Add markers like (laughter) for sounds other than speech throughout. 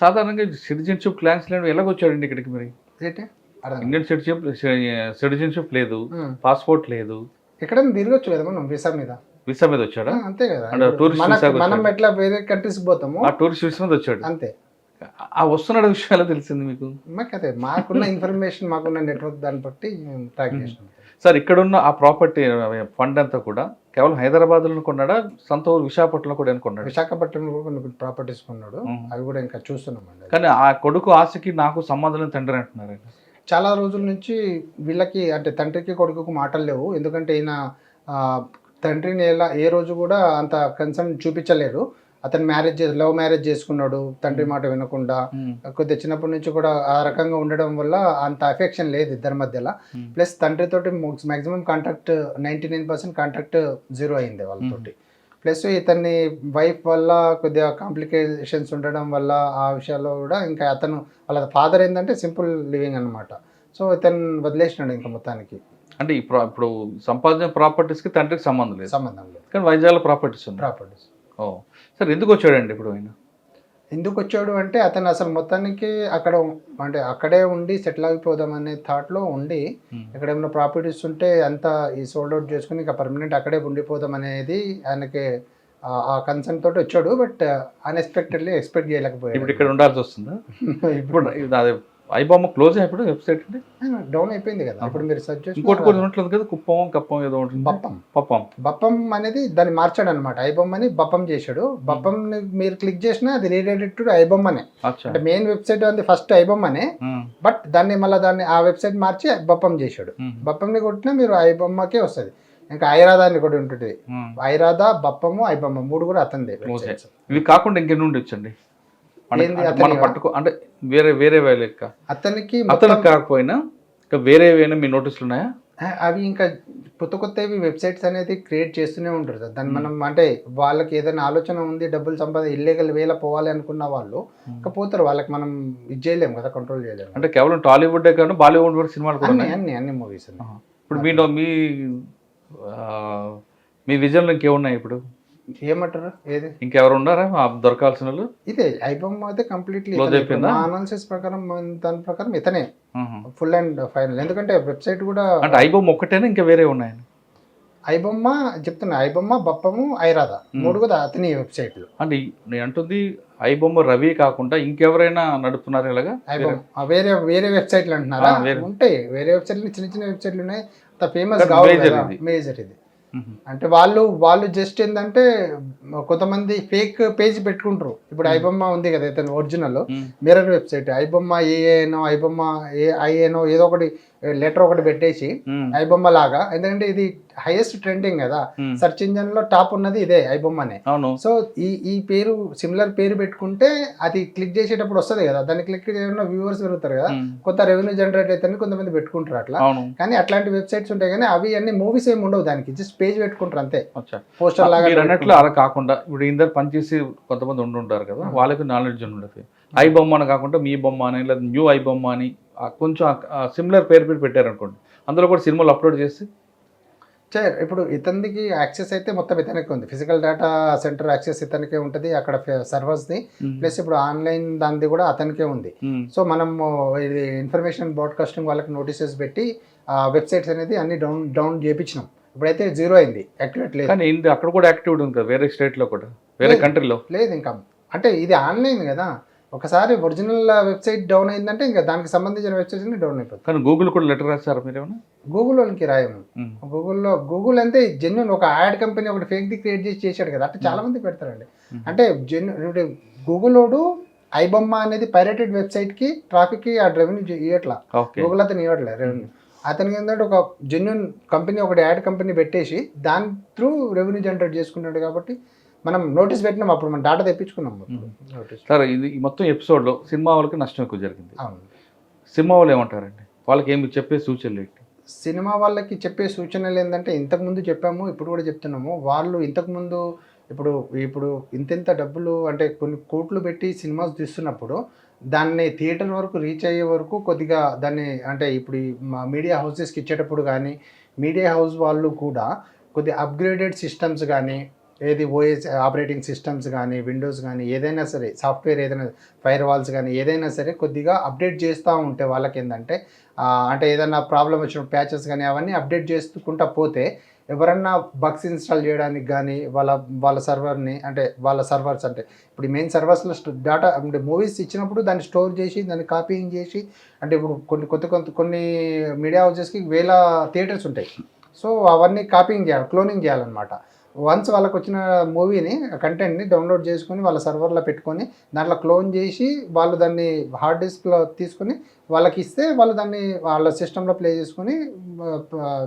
సాధారణంగా citizenship clans లేని ఎలాగొచ్చాడండి ఇక్కడికి మరి? ఏంటి? ఇండియన్ సిటిజన్షిప్ సిటిజన్షిప్ లేదు. పాస్పోర్ట్ లేదు. ఎక్కడైనా తిరగచ్చు కదా మనం వీసా మీద? వీసా మీద వచ్చాడా? అంతే కదా. కి మనం. ఎట్లా వేరే కంట్రీస్ పోతాము? ఆ టూరిస్ట్ వీసా మీద వచ్చాడు. అంతే. ఆ వస్తున్నాడు విషయాలు తెలిసింది మీకు? మాకు అదే మాకున్న ఇన్ఫర్మేషన్ మాకున్న నెట్వర్క్ దాన్ని బట్టి ట్రాక్ చేసినాం. సార్ ఇక్కడున్న ఆ ప్రాపర్టీ ఫండ్ అంతా కూడా కేవలం హైదరాబాద్లో కొన్నాడా? సొంత ఊరు విశాఖపట్నంలో కూడా కొన్నాడు? విశాఖపట్నంలో కూడా కొన్ని ప్రాపర్టీస్ కొన్నాడు. అవి కూడా ఇంకా చూస్తున్నామండి. కానీ ఆ కొడుకు ఆశకి నాకు సంబంధం తండ్రి అంటున్నారు. చాలా రోజుల నుంచి వీళ్ళకి అంటే తండ్రికి కొడుకుకు మాటలు లేవు. ఎందుకంటే ఈయన తండ్రిని ఎలా ఏ రోజు కూడా అంత కన్సర్న్ చూపించలేరు అతను మ్యారేజ్ లవ్ మ్యారేజ్ చేసుకున్నాడు తండ్రి మాట వినకుండా. కొద్దిగా చిన్నప్పటి నుంచి కూడా ఆ రకంగా ఉండడం వల్ల అంత అఫెక్షన్ లేదు ఇద్దరి మధ్యలో. Plus తండ్రితోటి maximum contact ninety nine percent contact zero అయింది వాళ్ళతోటి. ప్లస్ ఇతన్ని వైఫ్ వల్ల కొద్దిగా కాంప్లికేషన్స్ ఉండడం వల్ల ఆ విషయాల్లో కూడా ఇంకా అతను వాళ్ళ ఫాదర్ ఏంటంటే సింపుల్ లివింగ్ అన్నమాట. సో ఇతను వదిలేసినాడు ఇంకా మొత్తానికి. అంటే ఇప్పుడు సంపాదించిన ప్రాపర్టీస్కి తండ్రికి సంబంధం లేదు. సంబంధం లేదు. కానీ వైజాగ్లో ప్రాపర్టీస్ ఉన్నాయి. ప్రాపర్టీస్ ఓ. సార్ ఎందుకు వచ్చాడండి ఇప్పుడు ఆయన? ఎందుకు వచ్చాడు అంటే అతను అసలు మొత్తానికి అక్కడ అంటే అక్కడే ఉండి సెటిల్ అయిపోదాం అనే థాట్లో ఉండి. ఇక్కడ ఏమైనా ప్రాపర్టీస్ ఉంటే అంతా ఈ సోల్డ్ అవుట్ చేసుకుని ఇక పర్మనెంట్ అక్కడే ఉండిపోదాం అనేది ఆయనకి ఆ- కన్సర్న్ తోటి వచ్చాడు. బట్ అన్ఎక్స్పెక్టెడ్లీ ఎక్స్పెక్ట్ ఇప్పుడు చేయలేకపోయాడు. ఇక్కడ ఉండాల్సి వస్తుందా? (laughs) ఇప్పుడు అదే ఐబామ్మ క్లోజ్ ఇప్పుడు వెబ్సైట్ అండి? డౌన్ అయిపోయింది కదా. ఇప్పుడు మీరు సెర్చ్ చేసి ఇంకోటి కూడా ఉంటుంది కదా కుప్పం కప్పం ఏదో ఉంటుంది. బప్పం. పప్పం బప్పం అనేది దాన్ని మార్చాడు అనమాట ఐబొమ్మ అని బప్పం చేశాడు. బప్పం మీరు క్లిక్ చేసినా అది రీడైరెక్ట్ టు ఐబొమ్మనే అచ్చా. అంటే మెయిన్ వెబ్సైట్ ఉంది ఫస్ట్ ఐబొమ్మనే ఉమ్, బట్ దాన్ని మళ్ళీ దాన్ని ఆ వెబ్సైట్ మార్చి బప్పం చేశాడు. బప్పంని కొట్టినా మీరు ఐబొమ్మకే వస్తుంది. ఇంకా ఐరాధ అని కూడా ఉంటుంది. ఐరాధ బప్పము ఐబొమ్మ మూడు కూడా అతందే ఓకే. ఇవి కాకుండా ఇంకెన్ని ఉండొచ్చు మన పట్టుకో అంటే వేరే వేరే లెక్క అతనికి అతను కాకపోయినా ఇంకా వేరే ఏమైనా మీ నోటీసులు ఉన్నాయా అవి ఇంకా కొత్త కొత్తవి వెబ్సైట్స్ అనేది క్రియేట్ చేస్తూనే ఉంటారు సార్. దాన్ని మనం అంటే వాళ్ళకి ఏదైనా ఆలోచన ఉంది డబ్బులు సంపాద ఇల్లీగల్ వేల పోవాలి అనుకున్న వాళ్ళు ఇంకా పోతారు. వాళ్ళకి మనం ఇది చేయలేము కదా కంట్రోల్ చేయలేము. అంటే కేవలం టాలీవుడ్ కాకుండా బాలీవుడ్ కూడా సినిమాలు కూడా అన్ని ఉన్నాయి? అన్ని అన్ని మూవీస్. ఇప్పుడు మీ మీ మీ విజన్లో ఇంకేమున్నాయి ఇప్పుడు? ఏమంటారు ఏది? ఇంకెవరు ఉన్నారా దొరకాల్సిన వాళ్ళు? ఇదే ఐబొమ్మ అయితే కంప్లీట్లీ? మా అనాలిసిస్ ప్రకారం దాని ప్రకారం ఇతనే. ఫుల్ అండ్ ఫైనల్ ఎందుకంటే వెబ్సైట్ కూడా అంటే ఐబొమ్మ ఒక్కటేనా? ఇంకా వేరే ఉన్నాయని? ఐబొమ్మ చెప్తున్నా ఐబొమ్మ బప్పము ఐరాధ. మూడు కూడా అతని వెబ్సైట్లు. అంటే నేను అంటుంది ఐబొమ్మ రవి కాకుండా ఇంకెవరైనా నడుపుతున్నారు ఇలాగా? వేరే వేరే వెబ్సైట్లు అంటున్నారా. ఉంటాయి. వేరే వెబ్సైట్లు చిన్న చిన్న వెబ్సైట్లు ఉన్నాయి. ఫేమస్. మేజర్ ఇది. అంటే వాళ్ళు వాళ్ళు జస్ట్ ఏంటంటే కొంతమంది ఫేక్ పేజ్ పెట్టుకుంటారు. ఇప్పుడు ఐబొమ్మ ఉంది కదా ఇతను ఒరిజినల్. మిర్రర్ వెబ్సైట్ ఐబొమ్మ ఏఏనో ఐబొమ్మ ఏ ఐఏనో ఏదో ఒకటి లెటర్ ఒకటి పెట్టేసి మ్మ్. ఐబొమ్మ లాగా. ఎందుకంటే ఇది హైయెస్ట్ ట్రెండింగ్ కదా. సెర్చ్ ఇంజన్లో టాప్ ఉన్నది ఇదే ఐబొమ్మనే. అవును. సో ఈ ఈ పేరు సిమిలర్ పేరు పెట్టుకుంటే అది క్లిక్ చేసేటప్పుడు వస్తుంది కదా. దాన్ని క్లిక్ చేయడం వ్యూవర్స్ పెరుగుతారు కదా. కొంత రెవెన్యూ జనరేట్ అయితే కొంతమంది పెట్టుకుంటారు అట్లా. కానీ అట్లాంటి వెబ్సైట్స్ ఉంటాయి కానీ అవి అన్ని మూవీస్ ఏమి ఉండవు దానికి. జస్ట్ పేజ్ పెట్టుకుంటారు అంతే. పోస్టర్ లాగా అన్నట్లు అలా కాకుండా ఇప్పుడు ఇందరు పనిచేసి కొంతమంది ఉండి ఉంటారు కదా వాళ్ళకి నాలెడ్జ్ ఉండదు. ఐ బొమ్మ అని కాకుండా మీ బొమ్మ అని లేదా న్యూ ఐ బొమ్మ అని కొంచెం సిమిలర్ పేరు పెట్టి పెట్టారు అనుకోండి అందులో కూడా సినిమాలు అప్లోడ్ చేసి చేయరు ఇప్పుడు ఇతనికి యాక్సెస్ అయితే మొత్తం ఇతనికి ఉంది. ఫిజికల్ డేటా సెంటర్ యాక్సెస్ ఇతనికే ఉంటుంది అక్కడ సర్వర్స్ది. ప్లస్ ఇప్పుడు ఆన్లైన్ దానిది కూడా అతనికే ఉంది. సో మనం ఇది ఇన్ఫర్మేషన్ బ్రాడ్కాస్టింగ్ వాళ్ళకి నోటీసెస్ పెట్టి వెబ్సైట్స్ అనేది అన్ని డౌన్ డౌన్ చేయించినాం ఇప్పుడైతే జీరో అయింది యాక్టివేట్ లేదు. కానీ అక్కడ కూడా యాక్టివిటీ ఉంది కదా వేరే స్టేట్లో కూడా వేరే. కంట్రీలో. లేదు ఇంకా. అంటే ఇది ఆన్లైన్ కదా. ఒకసారి ఒరిజినల్ వెబ్సైట్ డౌన్ అయిందంటే ఇంకా దానికి సంబంధించిన వెబ్సైట్స్ అన్ని డౌన్ అయిపోతుంది కానీ గూగుల్ కూడా లెటర్ రాశారు మీరు ఏమైనా గూగుల్ వాళ్ళకి రాయము. గూగుల్లో గూగుల్ అంటే జెన్యున్ ఒక యాడ్ కంపెనీ ఒకటి ఫేక్ ది క్రియేట్ చేసి చేశాడు కదా అంటే చాలా మంది పెడతారండి. అంటే జెన్యున్ గూగుల్ వాడు ఐబొమ్మ అనేది పైరేటెడ్ వెబ్సైట్కి ట్రాఫిక్కి ఆ రెవెన్యూ ఇవ్వట్లా గూగుల్ అతను ఇవ్వట్లేదు రెవెన్యూ అతనికి ఏంటంటే ఒక జెన్యున్ కంపెనీ ఒకటి యాడ్ కంపెనీ పెట్టేసి దాని త్రూ రెవెన్యూ జనరేట్ చేసుకుంటాడు కాబట్టి మనం నోటీస్ పెట్టినాం అప్పుడు మనం డాటా తెప్పించుకున్నాం నోటీస్. సార్ ఇది మొత్తం ఎపిసోడ్లో సినిమా వాళ్ళకి నష్టం ఎక్కువ జరిగింది. అవును. సినిమా వాళ్ళు ఏమంటారండి? వాళ్ళకి ఏమి చెప్పే సూచనలు ఏంటి? సినిమా వాళ్ళకి చెప్పే సూచనలు ఏంటంటే ఇంతకుముందు చెప్పాము ఇప్పుడు కూడా చెప్తున్నాము. వాళ్ళు ఇంతకుముందు ఇప్పుడు ఇప్పుడు ఇంతెంత డబ్బులు అంటే కొన్ని కోట్లు పెట్టి సినిమాస్ తీస్తున్నప్పుడు దాన్ని థియేటర్ వరకు రీచ్ అయ్యే వరకు కొద్దిగా దాన్ని అంటే ఇప్పుడు ఈ మా మీడియా హౌసెస్కి ఇచ్చేటప్పుడు కానీ మీడియా హౌస్ వాళ్ళు కూడా కొద్ది అప్గ్రేడెడ్ సిస్టమ్స్ కానీ ఏది ఓఎస్ ఆపరేటింగ్ సిస్టమ్స్ కానీ విండోస్ కానీ ఏదైనా సరే సాఫ్ట్వేర్ ఏదైనా ఫైర్ వాల్స్ కానీ ఏదైనా సరే కొద్దిగా అప్డేట్ చేస్తూ ఉంటే వాళ్ళకి ఏంటంటే అంటే ఏదైనా ప్రాబ్లం వచ్చిన ప్యాచెస్ కానీ అవన్నీ అప్డేట్ చేసుకుంటా పోతే ఎవరన్నా బగ్స్ ఇన్స్టాల్ చేయడానికి కానీ వాళ్ళ వాళ్ళ సర్వర్ని అంటే వాళ్ళ సర్వర్స్ అంటే ఇప్పుడు మెయిన్ సర్వర్స్లో డేటా అంటే మూవీస్ ఇచ్చినప్పుడు దాన్ని స్టోర్ చేసి దాన్ని కాపీయింగ్ చేసి అంటే ఇప్పుడు కొన్ని కొత్త కొత్త కొన్ని మీడియా హౌసెస్కి వేల థియేటర్స్ ఉంటాయి. సో అవన్నీ కాపీయింగ్ చేయాలి క్లోనింగ్ చేయాలన్నమాట. వన్స్ వాళ్ళకి వచ్చిన మూవీని కంటెంట్ని డౌన్లోడ్ చేసుకొని వాళ్ళ సర్వర్లో పెట్టుకొని దాంట్లో క్లోన్ చేసి వాళ్ళు దాన్ని హార్డ్ డిస్క్లో తీసుకొని వాళ్ళకి ఇస్తే వాళ్ళు దాన్ని వాళ్ళ సిస్టంలో ప్లే చేసుకొని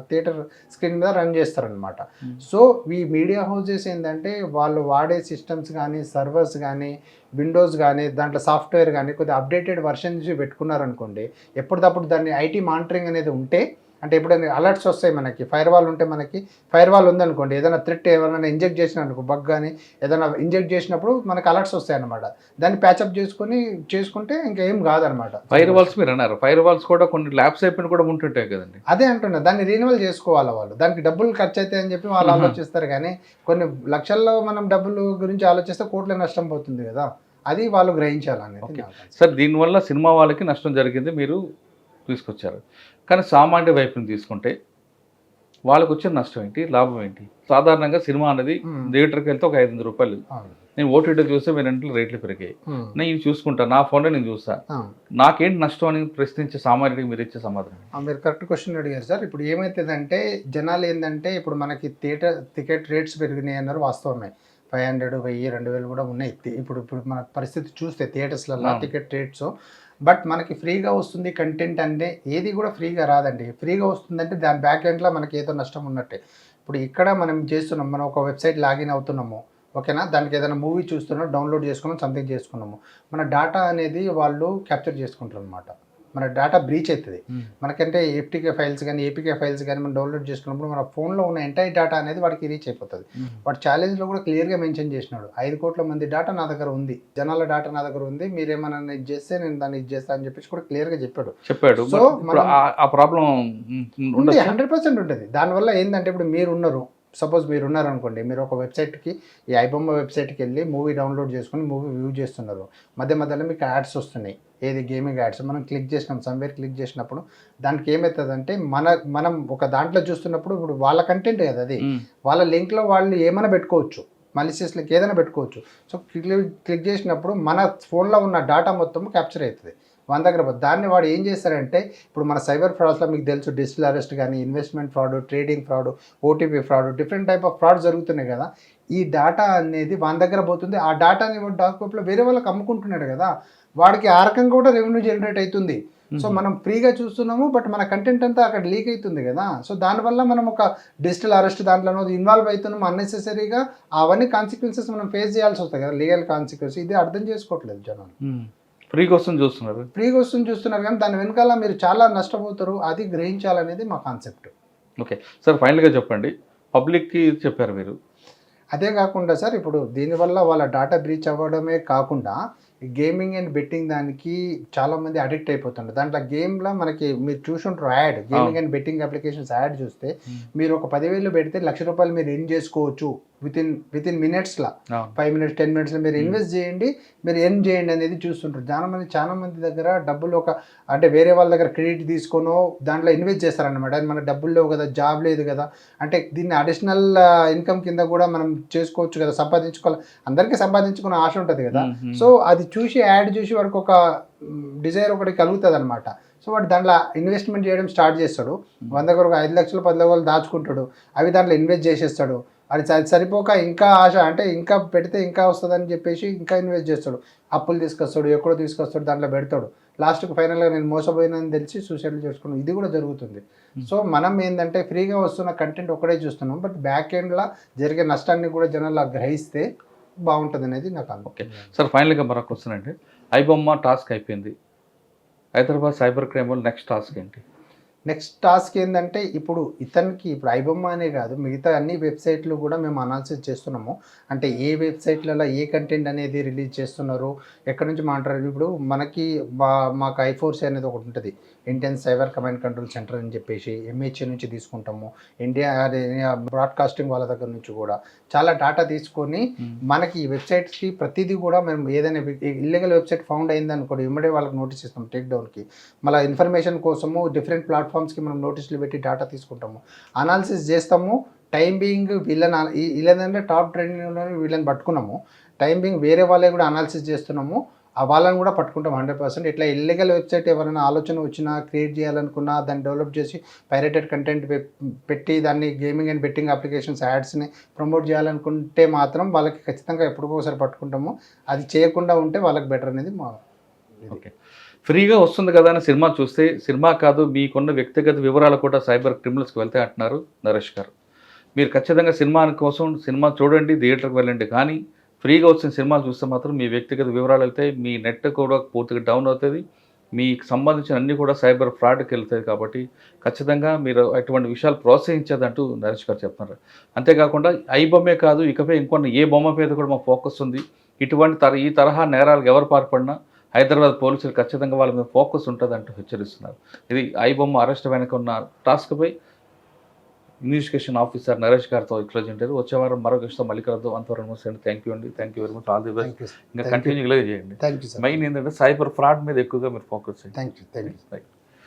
థియేటర్ స్క్రీన్ మీద రన్ చేస్తారనమాట Hmm. సో ఈ మీడియా హౌసెస్ ఏంటంటే వాళ్ళు వాడే సిస్టమ్స్ కానీ సర్వర్స్ కానీ విండోస్ కానీ దాంట్లో సాఫ్ట్వేర్ కానీ కొద్దిగా అప్డేటెడ్ వర్షన్స్ పెట్టుకున్నారనుకోండి ఎప్పటికప్పుడు దాన్ని ఐటీ మానిటరింగ్ అనేది ఉంటే అంటే ఎప్పుడైనా అలర్ట్స్ వస్తాయి మనకి ఫైర్ వాల్ ఉంటే మనకి ఫైర్ వాల్ ఉందనుకోండి ఏదైనా థ్రెట్ ఎవరైనా ఇంజెక్ట్ చేసిన అనుకో బగ్ కానీ ఏదైనా ఇంజెక్ట్ చేసినప్పుడు మనకు అలర్ట్స్ వస్తాయి అనమాట దాన్ని ప్యాచప్ చేసుకొని చేసుకుంటే ఇంకా ఏం కాదనమాట ఫైర్ వాల్స్ మీరు అన్నారు. ఫైర్ వాల్స్ కూడా కొన్ని ల్యాబ్స్ అయిపోయిన కూడా ఉంటుంటాయి కదండి. అదే అంటున్నా దాన్ని రీనవల్ చేసుకోవాలి వాళ్ళు. దానికి డబ్బులు ఖర్చు అయితే అని చెప్పి వాళ్ళు. ఆలోచిస్తారు కానీ కొన్ని లక్షల్లో మనం డబ్బులు గురించి ఆలోచిస్తే కోట్ల నష్టం పోతుంది కదా. అది వాళ్ళు గ్రహించాలనేది Okay. నా concept. సార్ దీనివల్ల సినిమా వాళ్ళకి నష్టం జరిగింది. మీరు తీసుకొచ్చారు. కానీ సామాన్య వైపుని తీసుకుంటే వాళ్ళకి వచ్చే నష్టం ఏంటి? లాభం ఏంటి? సాధారణంగా సినిమా అనేది. థియేటర్కి వెళ్తే ఒక ఐదు వందల రూపాయలు. నేను ఓటీటీ చూస్తే మీ రెంట్లు రేట్లు పెరిగాయి. నేను ఇవి చూసుకుంటా నా ఫోన్లో నేను చూస్తా. అవును. నాకేంటి నష్టం అని ప్రశ్నించే సామాన్యుడికి మీరు ఇచ్చే సమాధానం? మీరు కరెక్ట్ క్వశ్చన్ అడిగారు సార్. ఇప్పుడు ఏమవుతుందంటే జనాలు ఏంటంటే ఇప్పుడు మనకి థియేటర్ టికెట్ రేట్స్ పెరిగినాయి అన్నారు వాస్తవమే. ఫైవ్ హండ్రెడ్ వెయ్యి రెండు వేలు కూడా ఉన్నాయి. ఇప్పుడు ఇప్పుడు మన పరిస్థితి చూస్తే థియేటర్స్లలో. Ticket rates. బట్ మనకి ఫ్రీగా వస్తుంది కంటెంట్ అంటే ఏది కూడా ఫ్రీగా రాదండి. ఫ్రీగా వస్తుందంటే దాని బ్యాక్ ఎండ్లో మనకి ఏదో నష్టం ఉన్నట్టే. ఇప్పుడు ఇక్కడ మనం చేస్తున్నాం మనం ఒక వెబ్సైట్ లాగిన్ అవుతున్నాము ఓకేనా? దానికి ఏదైనా మూవీ చూస్తున్నాం డౌన్లోడ్ చేసుకున్నాం సంథింగ్ చేసుకున్నాము. మన డేటా అనేది వాళ్ళు క్యాప్చర్ చేసుకుంటారు అనమాట మన డేటా బ్రీచ్ అవుతుంది. మనకంటే ఎఫ్టీకే ఫైల్స్ కానీ ఏపీకే ఫైల్స్ కానీ మనం డౌన్లోడ్ చేసుకున్నప్పుడు మన ఫోన్లో ఉన్న ఎంటైర్ డేటా అనేది వాడికి రీచ్ అయిపోతుంది. వాడు ఛాలెంజ్లో కూడా క్లియర్గా మెన్షన్ చేసినాడు. ఐదు కోట్ల మంది డేటా నా దగ్గర ఉంది. జనాల డేటా నా దగ్గర ఉంది. మీరేమన్నా ఇది చేస్తే నేను దాన్ని ఇది చేస్తా అని చెప్పేసి కూడా క్లియర్గా చెప్పాడు. చెప్పాడు. మనం- ఆ- ప్రాబ్లం హండ్రెడ్ పర్సెంట్ ఉంటుంది. దానివల్ల ఏంటంటే ఇప్పుడు మీరు ఉన్నారు సపోజ్ మీరు ఉన్నారు అనుకోండి మీరు ఒక వెబ్సైట్కి ఈ ఐబొమ్మ వెబ్సైట్కి వెళ్ళి మూవీ డౌన్లోడ్ చేసుకొని మూవీ వ్యూ చేస్తున్నారు. మధ్య మధ్యలో మీకు యాడ్స్ వస్తున్నాయి. ఏది గేమింగ్ యాడ్స్? మనం క్లిక్ చేసినాం సమ్వేర్ క్లిక్ చేసినప్పుడు దానికి ఏమవుతుందంటే మన మనం ఒక దాంట్లో చూస్తున్నప్పుడు ఇప్పుడు వాళ్ళ కంటెంట్ కదా అది. వాళ్ళ లింక్లో వాళ్ళు ఏమైనా పెట్టుకోవచ్చు. మలిసియస్ లింక్ ఏదైనా పెట్టుకోవచ్చు. సో క్లిక్ క్లిక్ చేసినప్పుడు మన ఫోన్లో ఉన్న డేటా మొత్తం క్యాప్చర్ అవుతుంది. మన దగ్గర. దాన్ని వాడు ఏం చేస్తారంటే ఇప్పుడు మన సైబర్ ఫ్రాడ్స్లో మీకు తెలుసు డిజిటల్ అరెస్ట్ కానీ investment fraud trading fraud OTP fraud different type of fraud జరుగుతున్నాయి కదా. ఈ డేటా అనేది మన దగ్గర పోతుంది. ఆ డేటాని డార్క్ వెబ్లో వేరే వాళ్ళకి అమ్ముకుంటున్నాడు కదా. వాడికి ఆ రకంగా కూడా రెవెన్యూ జనరేట్ అవుతుంది. సో మనం ఫ్రీగా చూస్తున్నాము బట్ మన కంటెంట్ అంతా అక్కడ లీక్ అవుతుంది కదా. సో దానివల్ల మనం ఒక డిజిటల్ అరెస్ట్ దాంట్లో ఇన్వాల్వ్ అవుతున్నాం అన్నెసెసరీగా అవన్నీ కాన్సిక్వెన్సెస్ మనం ఫేస్ చేయాల్సి వస్తాయి కదా. లీగల్ కాన్సిక్వెన్స్ ఇది అర్థం చేసుకోవట్లేదు జనాలు. ఫ్రీ కోసం చూస్తున్నారు. ఫ్రీగా వస్తుంది చూస్తున్నారు కానీ దాని వెనకాల మీరు చాలా నష్టపోతారు అది గ్రహించాలనేది మా కాన్సెప్ట్. ఓకే సార్ ఫైనల్గా చెప్పండి. పబ్లిక్కి చెప్పారు మీరు. అదే కాకుండా సార్ ఇప్పుడు దీనివల్ల వాళ్ళ డేటా బ్రీచ్ అవ్వడమే కాకుండా గేమింగ్ అండ్ బెట్టింగ్ దానికి చాలా మంది అడిక్ట్ అయిపోతుంటారు. దాంట్లో గేమ్లో మనకి మీరు చూసుంటారు ad gaming and betting applications ad చూస్తే మీరు ఒక పదివేలు పెడితే లక్ష రూపాయలు మీరు ఎర్న్ చేసుకోవచ్చు విత్ ఇన్ విత్ ఇన్ మినిట్స్లో. ఫైవ్ మినిట్స్ టెన్ మినిట్స్లో మీరు ఇన్వెస్ట్ చేయండి మీరు ఎర్న్ చేయండి అనేది చూస్తుంటారు. చాలా మంది చాలా మంది దగ్గర డబ్బులు ఒక అంటే వేరే వాళ్ళ దగ్గర క్రెడిట్ తీసుకోనో దాంట్లో ఇన్వెస్ట్ చేస్తారనమాట అది మనకు డబ్బులు లేవు కదా జాబ్ లేదు కదా. అంటే దీన్ని అడిషనల్ ఇన్కమ్ కింద కూడా మనం చేసుకోవచ్చు కదా సంపాదించుకోవాలి. అందరికీ సంపాదించుకునే ఆశ ఉంటుంది కదా. సో అది చూసి యాడ్ చూసి వాడికి ఒక డిజైర్ ఒకటి కలుగుతుంది అనమాట సో వాడు దాంట్లో ఇన్వెస్ట్మెంట్ చేయడం స్టార్ట్ చేస్తాడు. వంద ఒక ఐదు లక్షలు పది లక్షలు దాచుకుంటాడు. అవి దాంట్లో ఇన్వెస్ట్ చేసేస్తాడు. అది సరి- సరిపోక ఇంకా ఆశ అంటే ఇంకా పెడితే ఇంకా వస్తుందని చెప్పేసి ఇంకా ఇన్వెస్ట్ చేస్తాడు. అప్పులు తీసుకొస్తాడు ఎక్కడో తీసుకొస్తాడు దాంట్లో పెడతాడు. లాస్ట్కి ఫైనల్గా నేను మోసపోయినని తెలిసి సూసైడ్ చేసుకున్నాను ఇది కూడా జరుగుతుంది. సో మనం ఏంటంటే ఫ్రీగా వస్తున్న కంటెంట్ ఒకటే చూస్తున్నాం. బట్ బ్యాక్ ఎండ్లో జరిగే నష్టాన్ని కూడా జనాలు గ్రహిస్తే బాగుంటుంది అనేది నాకు ఓకే. సార్ ఫైనల్గా మరొక క్వశ్చన్ అండి. ఐబొమ్మ టాస్క్ అయిపోయింది. Hyderabad cyber crime next task ఏంటి? నెక్స్ట్ టాస్క్ ఏంటంటే ఇప్పుడు ఇతనికి ఇప్పుడు ఐబొమ్మ అనే కాదు మిగతా అన్ని వెబ్సైట్లు కూడా మేము అనాలిసిస్ చేస్తున్నాము. అంటే ఏ వెబ్సైట్లలో ఏ కంటెంట్ అనేది రిలీజ్ చేస్తున్నారు ఎక్కడి నుంచి మాట్లాడారు? ఇప్పుడు మనకి మా- మాకు ఐఫోర్స్ అనేది ఒకటి ఉంటుంది. Indian cyber command control centre అని చెప్పేసి ఎంహెచ్ఏ నుంచి తీసుకుంటాము. ఇండియా బ్రాడ్కాస్టింగ్ వాళ్ళ దగ్గర నుంచి కూడా. చాలా డాటా తీసుకొని మనకి ఈ వెబ్సైట్స్కి ప్రతిదీ కూడా మేము ఏదైనా ఇల్లీగల్ వెబ్సైట్ ఫౌండ్ అయింది అనుకోండి ఇమ్మడే వాళ్ళకి నోటీస్ ఇస్తాం టేక్ డౌన్కి మళ్ళీ ఇన్ఫర్మేషన్ కోసము డిఫరెంట్ ప్లాట్ఫామ్స్కి మనం నోటీసులు పెట్టి డాటా తీసుకుంటాము. అనాలిసిస్ చేస్తాము. టైం బీయింగ్ వీళ్ళని ఈ- వీళ్ళదంటే టాప్ ట్రెండింగ్లో వీళ్ళని పట్టుకున్నాము. టైం బీయింగ్ వేరే వాళ్ళే కూడా అనాలిసిస్ చేస్తున్నాము. వాళ్ళని కూడా పట్టుకుంటాం హండ్రెడ్ పర్సెంట్. ఇట్లా ఇల్లీగల్ వెబ్సైట్ ఎవరైనా ఆలోచన వచ్చినా క్రియేట్ చేయాలనుకున్నా దాన్ని డెవలప్ చేసి పైరేటెడ్ కంటెంట్ పెట్టి దాన్ని గేమింగ్ అండ్ బెట్టింగ్ అప్లికేషన్స్ యాడ్స్ని ప్రమోట్ చేయాలనుకుంటే మాత్రం వాళ్ళకి ఖచ్చితంగా ఎప్పుడుకో ఒకసారి పట్టుకుంటాము. అది చేయకుండా ఉంటే వాళ్ళకి బెటర్ అనేది మా ఓకే. ఫ్రీగా వస్తుంది కదా అని సినిమా చూస్తే సినిమా కాదు మీకున్న వ్యక్తిగత వివరాలు కూడా సైబర్ క్రిమినల్స్కి వెళ్తాయి అంటున్నారు నరేష్ గారు. మీరు ఖచ్చితంగా సినిమా కోసం సినిమా చూడండి థియేటర్కి వెళ్ళండి కానీ ఫ్రీగా వచ్చిన సినిమాలు చూస్తే మాత్రం మీ వ్యక్తిగత వివరాలు వెళ్తాయి మీ నెట్ కూడా పూర్తిగా డౌన్ అవుతుంది. మీకు సంబంధించిన అన్ని కూడా సైబర్ ఫ్రాడ్కి వెళ్తాయి కాబట్టి ఖచ్చితంగా మీరు అటువంటి విషయాలు ప్రోత్సహించేదంటూ నరేష్ గారు చెప్తున్నారు. అంతేకాకుండా ఐ బొమ్మే కాదు ఇకపై ఇంకొన్ని ఏ బొమ్మ మీద కూడా మా ఫోకస్ ఉంది. ఇటువంటి తర ఈ తరహా నేరాలకు ఎవరు పాల్పడినా హైదరాబాద్ పోలీసులు ఖచ్చితంగా వాళ్ళ మీద ఫోకస్ ఉంటుంది అంటూ హెచ్చరిస్తున్నారు. ఇది ఐ బొమ్మ అరెస్ట్ వెనక ఉన్న టాస్క్పై ఇన్వెస్టిగేషన్ ఆఫీసర్ నరేష్ గారితో ఇట్లా ఉంటారు వచ్చే వారం మరొక విషయంతో మళ్ళీ కలుద్దాం. అంతవరకు థ్యాంక్ యూ అండి. Thank you very much all the best ఇంకా. కంటిన్యూ ఇలాగే చేయండి. మెయిన్ ఏంటంటే సైబర్ ఫ్రాడ్ మీద ఎక్కువగా మీరు ఫోకస్ చేయండి. Thank you thank you